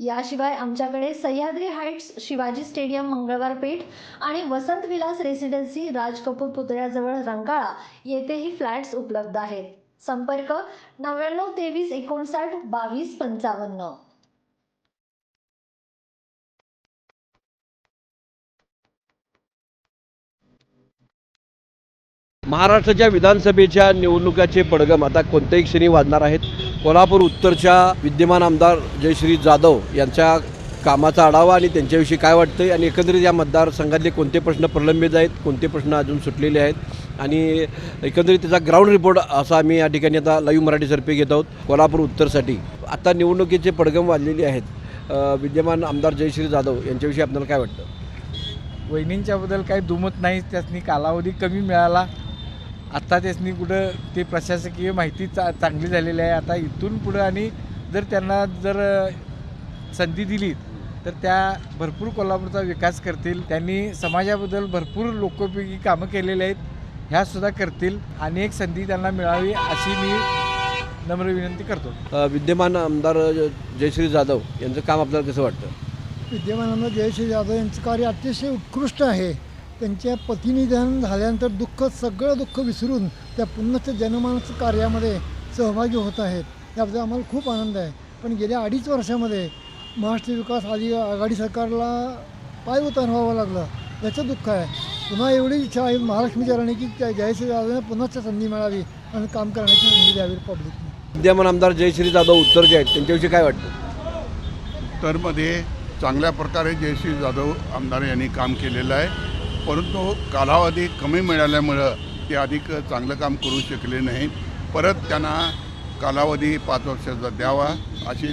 याशिवाय आमच्याकडे Sahyadri heights Shivaji stadium Mangalwar Peth आणि वसंत विलास रेसिडेन्सी राज कपूर पुतळ्याजवळ रंकाळा येथेही फ्लॅट्स उपलब्ध आहेत. संपर्क नव्याण्णव तेवीस एकोणसाठ बावीस पंचावन्न. महाराष्ट्राच्या विधानसभेच्या निवडणुकाचे पडगम आता कोणत्याही क्षणी वाजणार आहेत? कोल्हापूर उत्तरच्या विद्यमान आमदार जयश्री जाधव यांच्या कामाचा आढावा आणि त्यांच्याविषयी काय वाटतंय? आणि एकंदरीत या मतदारसंघातले कोणते प्रश्न प्रलंबित आहेत? कोणते प्रश्न अजून सुटलेले आहेत? आणि एकंदरीत त्याचा ग्राउंड रिपोर्ट असा आम्ही या ठिकाणी आता लाईव्ह मराठीतर्फे घेत आहोत. कोल्हापूर उत्तरसाठी. आता निवडणुकीचे पडगम वाजलेले आहेत. विद्यमान आमदार जयश्री जाधव यांच्याविषयी आपल्याला काय वाटतं? वहिनींच्याबद्दल काही दुमत नाही. त्यासनी कालावधी कमी मिळाला. आत्ता त्यासनी कुठं ते प्रशासकीय माहिती चा चांगली झालेली आहे. आता इथून पुढं आणि जर त्यांना जर संधी दिली तर त्या भरपूर कोल्हापूरचा विकास करतील. त्यांनी समाजाबद्दल भरपूर लोकोपयोगी कामं केलेली आहेत. ह्या सुद्धा करतील आणि एक संधी त्यांना मिळावी अशी मी नम्र विनंती करतो. विद्यमान आमदार जयश्री जाधव यांचं काम आपल्याला कसं वाटतं? विद्यमानानं जयश्री जाधव यांचं कार्य अतिशय उत्कृष्ट आहे. त्यांच्या पतिनिधन झाल्यानंतर दुःख सगळं दुःख विसरून त्या पुन्हा जनमानस कार्यामध्ये सहभागी होत आहेत. त्याबद्दल आम्हाला खूप आनंद आहे. पण गेल्या अडीच वर्षामध्ये महाराष्ट्र विकास आधी आघाडी सरकारला पाय उतार व्हावं लागलं. याचं दुःख आहे. पुन्हा एवढी इच्छा आहे महालक्ष्मी चरणी की त्या जयश्री जाधवने पुन्हाच संधी मिळावी आणि काम करण्याची संधी द्यावी पब्लिकने विद्यमान आमदार जयश्री जाधव उत्तरचे आहेत त्यांच्याविषयी काय वाटतं? उत्तरमध्ये चांगल्या प्रकारे जयश्री जाधव आमदार यांनी काम केलेलं आहे. परंतु कालावधी कमी मिळाल्यामुळं ते अधिक चांगलं काम करू शकले नाहीत. परत त्यांना कालावधी पाच वर्षाचा द्यावा अशी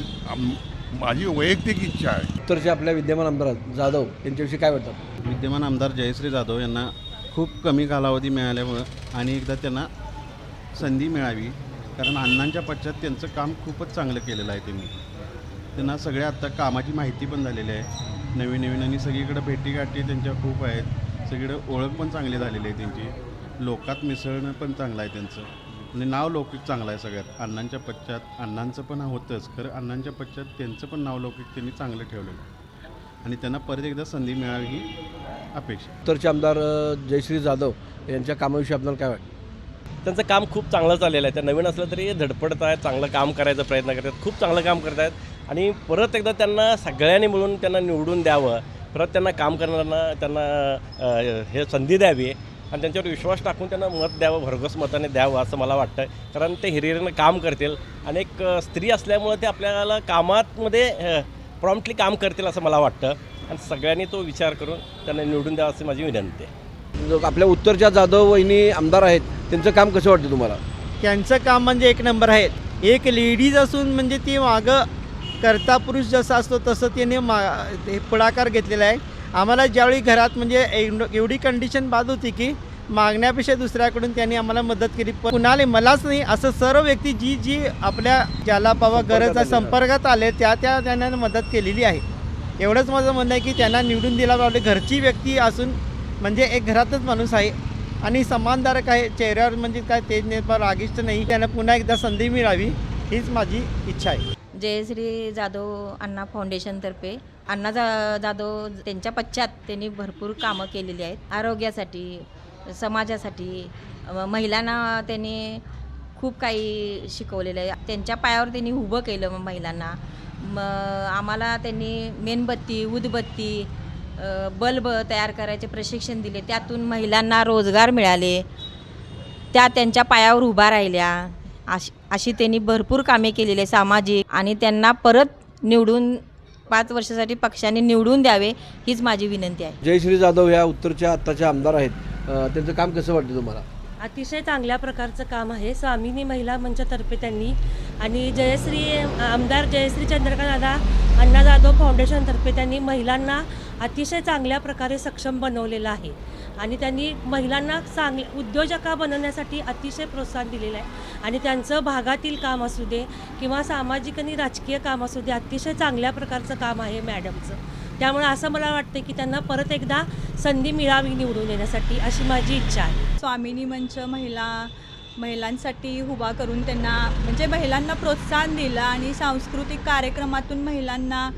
माझी वैयक्तिक इच्छा आहे. उत्तरचे आपल्या विद्यमान आमदार जाधव यांच्याविषयी काय वाटतं? विद्यमान आमदार जयश्री जाधव यांना खूप कमी कालावधी मिळाल्यामुळं आणि एकदा त्यांना संधी मिळावी कारण अण्णांच्या पश्चात त्यांचं काम खूपच चांगलं केलेलं आहे त्यांनी. त्यांना सगळ्या आत्ता कामाची माहिती पण झालेली आहे. नवीन नवीन आणि सगळीकडे भेटीगाठी त्यांच्या खूप आहेत. सगळीकडे ओळख पण चांगली झालेली आहे त्यांची. लोकात मिसळणं पण चांगलं आहे त्यांचं. आणि नाव लौकिक चांगलं आहे सगळ्यात. अण्णांच्या पश्चात अण्णांचं पण होतंच. खरं अण्णांच्या पश्चात त्यांचं पण नाव लौकिक त्यांनी चांगलं ठेवलेलं आहे. आणि त्यांना परत एकदा संधी मिळावी ही अपेक्षा उत्तरचे आमदार जयश्री जाधव यांच्या कामाविषयी आपल्याला काय वाटतं? त्यांचं काम खूप चांगलं चाललेलं आहे. त्या नवीन असलं तरी धडपडत आहेत चांगलं काम करायचा प्रयत्न करतात खूप चांगलं काम करत आहेत. आणि परत एकदा त्यांना सगळ्यांनी मिळून त्यांना निवडून द्यावं परत त्यांना काम करणाऱ्यांना त्यांना हे संधी द्यावी आणि त्यांच्यावर विश्वास टाकून त्यांना मत द्यावं भरघोस मताने द्यावं असं मला वाटतं कारण ते हिरिरीनं काम करतील आणि एक स्त्री असल्यामुळं ते आपल्याला कामातमध्ये प्रॉम्प्टली काम करतील असं मला वाटतं. आणि सगळ्यांनी तो विचार करून त्यांना निवडून द्यावं अशी माझी विनंती आहे. आपल्या उत्तरच्या जाधव वहिनी आमदार आहेत त्यांचं काम कसं वाटतं तुम्हाला? त्यांचं काम म्हणजे एक नंबर आहे एक लेडीज असून म्हणजे ती मागं कर्ता पुरुष जसा असतो तसं त्याने मा हे पुढाकार घेतलेला आहे. आम्हाला ज्यावेळी घरात म्हणजे एवढ- कंडिशन बाद होती की मागण्यापेक्षा दुसऱ्याकडून त्यांनी आम्हाला मदत केली. पण कुणाला? मलाच नाही. असं सर्व व्यक्ती जी जी आपल्या ज्याला बाबा गरज आहे संपर्कात आले त्या त्या त्यांना मदत केलेली आहे. एवढंच माझं म्हणणं आहे की त्यांना निवडून दिला पाहिजे घरची व्यक्ती असून म्हणजे एक घरातच माणूस आहे. आणि समानधारक आहे. चेहऱ्यावर म्हणजे काय तेज निर्माण रागिष्ट नाही. त्यांना पुन्हा एकदा संधी मिळावी हीच माझी इच्छा आहे. जयश्री जाधव अण्णा फाउंडेशनतर्फे अण्णा जा जाधव त्यांच्या पश्चात त्यांनी भरपूर कामं केलेली आहेत. आरोग्यासाठी समाजासाठी महिलांना त्यांनी खूप काही शिकवलेलं आहे. त्यांच्या पायावर त्यांनी उभं केलं महिलांना. म आम्हाला त्यांनी मेणबत्ती उदबत्ती बल्ब तयार करायचे प्रशिक्षण दिले. त्यातून महिलांना रोजगार मिळाले. त्या त्यांच्या पायावर उभा राहिल्या. अशी अशी त्यांनी भरपूर कामे केलेली आहे सामाजिक आणि त्यांना परत निवडून पाच वर्षासाठी पक्षाने निवडून द्यावे हीच माझी विनंती आहे. जयश्री जाधव ह्या उत्तरच्या आत्ताच्या आमदार आहेत. त्यांचं काम कसं वाटतं तुम्हाला? अतिशय चांगल्या प्रकारचं काम आहे. स्वामिनी महिला मंचातर्फे त्यांनी आणि जयश्री आमदार जयश्री चंद्रकांत दादा अण्णा जाधव फाउंडेशनतर्फे त्यांनी महिलांना अतिशय चांगल्या प्रकारे सक्षम बनवलेलं आहे. आणि त्यांनी महिलांना चांगले उद्योजका बनवण्यासाठी अतिशय प्रोत्साहन दिलेलं आहे. आणि त्यांचं भागातील काम असू दे किंवा सामाजिक आणि राजकीय काम असू दे अतिशय चांगल्या प्रकारचं काम आहे मॅडमचं. त्यामुळे असं मला वाटतं की त्यांना परत एकदा संधी मिळावी निवडून येण्यासाठी अशी माझी इच्छा आहे. स्वामिनी मंच महिला महिलांसाठी उभा करून त्यांना म्हणजे महिलांना प्रोत्साहन दिलं आणि सांस्कृतिक कार्यक्रमातून महिलांना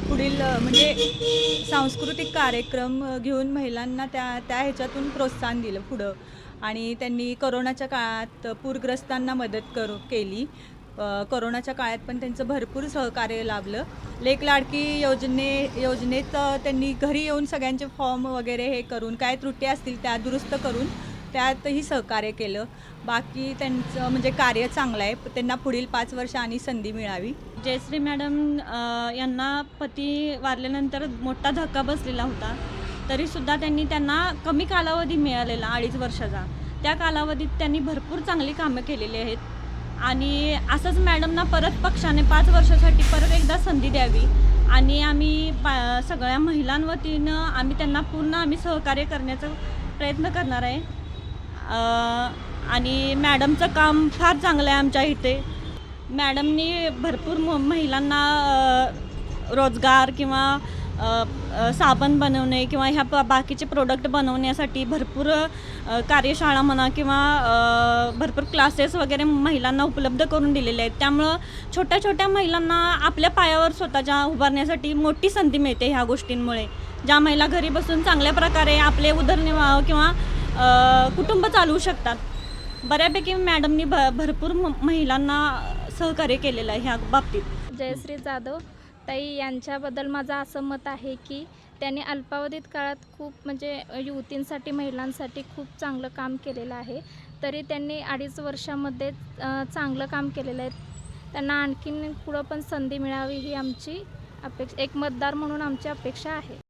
पुढील म्हणजे सांस्कृतिक कार्यक्रम घेऊन महिलांना त्या त्या ह्याच्यातून प्रोत्साहन दिलं पुढं. आणि त्यांनी करोनाच्या काळात पूरग्रस्तांना मदत करू केली. करोनाच्या काळात पण त्यांचं भरपूर सहकार्य लाभलं. लेक लाडकी योजने योजनेत त्यांनी घरी येऊन सगळ्यांचे फॉर्म वगैरे हे करून काय त्रुटी असतील त्या दुरुस्त करून त्यातही सहकार्य केलं. बाकी त्यांचं म्हणजे कार्य चांगलं आहे. त्यांना पुढील पाच वर्ष आणि संधी मिळावी. जयश्री मॅडम यांना पती वारल्यानंतर मोठा धक्का बसलेला होता. तरीसुद्धा त्यांनी त्यांना कमी कालावधी मिळालेला अडीच वर्षाचा. त्या कालावधीत त्यांनी भरपूर चांगली कामं केलेली आहेत. आणि असंच मॅडमना परत पक्षाने पाच वर्षासाठी परत एकदा संधी द्यावी. आणि आम्ही पा सगळ्या महिलांवतीनं आम्ही त्यांना पूर्ण आम्ही सहकार्य करण्याचा प्रयत्न करणार आहे. आणि मॅडमचं काम फार चांगलं आहे आमच्या इथे. मॅडमनी भरपूर म महिलांना रोजगार किंवा साबण बनवणे किंवा ह्या प बाकीचे प्रोडक्ट बनवण्यासाठी भरपूर कार्यशाळा म्हणा किंवा भरपूर क्लासेस वगैरे महिलांना उपलब्ध करून दिलेले आहेत. त्यामुळं छोट्या छोट्या महिलांना आपल्या पायावर स्वतःच्या उभारण्यासाठी मोठी संधी मिळते ह्या गोष्टींमुळे. ज्या महिला घरी बसून चांगल्या प्रकारे आपले उदरनिर्वाह किंवा कुटुंब चालवू शकतात. बऱ्यापैकी मॅडमनी भ भरपूर म- महिलांना सहकार्य केलेलं आहे ह्या बाबतीत. जयश्री जाधव ताई यांच्याबद्दल माझं असं मत आहे की त्यांनी अल्पावधीत काळात खूप म्हणजे युवतींसाठी महिलांसाठी खूप चांगलं काम केलेलं आहे. तरी त्यांनी अडीच वर्षामध्ये चांगलं काम केलेलं आहे. त्यांना आणखीन पुढं पण संधी मिळावी ही आमची अपेक्षा एक मतदार म्हणून आमची अपेक्षा आहे.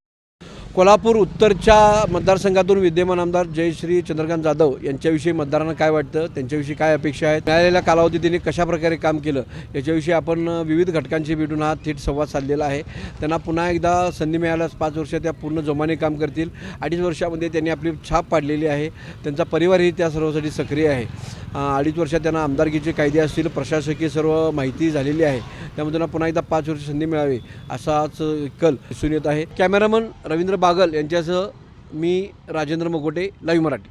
कोल्हापूर उत्तरच्या मतदारसंघातून विद्यमान आमदार जयश्री चंद्रकांत जाधव यांच्याविषयी मतदारांना काय वाटतं? त्यांच्याविषयी काय अपेक्षा आहेत? मिळालेल्या कालावधीत त्यांनी कशा प्रकारे काम केलं? याच्याविषयी आपण विविध घटकांशी भेटून हा थेट संवाद साधलेला आहे. त्यांना पुन्हा एकदा संधी मिळाल्यास पाच वर्ष त्या पूर्ण जोमाने काम करतील. अडीच वर्षामध्ये त्यांनी आपली छाप पाडलेली आहे. त्यांचा परिवारही त्या सर्वासाठी सक्रिय आहे. अडीच वर्षात त्यांना आमदारकीचे कायदे असतील प्रशासकीय सर्व माहिती झालेली आहे. त्यामुळे त्यांना पुन्हा एकदा पाच वर्ष संधी मिळावी असाच कल दिसून येत आहे. कॅमेरामन रवींद्र बागल यांच्यासह मी राजेंद्र मगोटे लाईव्ह मराठी.